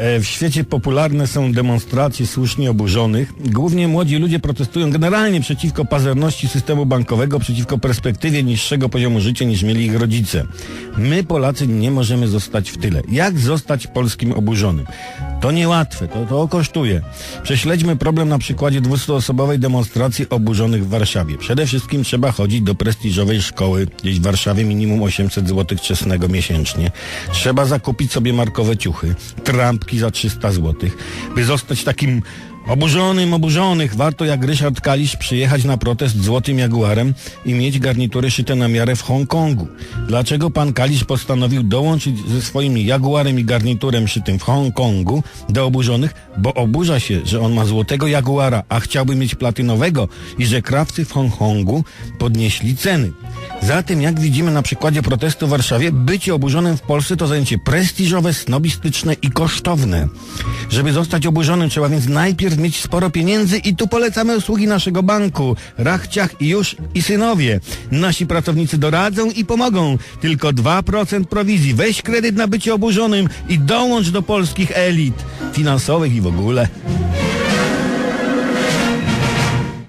E, W świecie popularne są demonstracje słusznie oburzonych. Głównie młodzi ludzie protestują generalnie przeciwko pazerności systemu bankowego, przeciwko perspektywie niższego poziomu życia niż mieli ich rodzice. My, Polacy, nie możemy zostać w tyle. Jak zostać polskim oburzonym? To niełatwe, to, to kosztuje. Prześledźmy problem na przykładzie 200-osobowej demonstracji oburzonych w Warszawie. Przede wszystkim trzeba chodzić do prestiżowej szkoły, gdzieś w Warszawie minimum 800 zł czesnego miesięcznie. Trzeba zakupić sobie markowe ciuchy, trampki za 300 zł. By zostać takim oburzonym oburzonych, warto jak Ryszard Kalisz przyjechać na protest złotym jaguarem i mieć garnitury szyte na miarę w Hongkongu. Dlaczego pan Kalisz postanowił dołączyć ze swoim jaguarem i garniturem szytym w Hongkongu do oburzonych? Bo oburza się, że on ma złotego jaguara, a chciałby mieć platynowego i że krawcy w Hongkongu podnieśli ceny. Zatem, jak widzimy na przykładzie protestu w Warszawie, bycie oburzonym w Polsce to zajęcie prestiżowe, snobistyczne i kosztowne. Żeby zostać oburzonym, trzeba więc najpierw mieć sporo pieniędzy i tu polecamy usługi naszego banku. Rachciach i już i synowie. Nasi pracownicy doradzą i pomogą. Tylko 2% prowizji. Weź kredyt na bycie oburzonym i dołącz do polskich elit finansowych i w ogóle.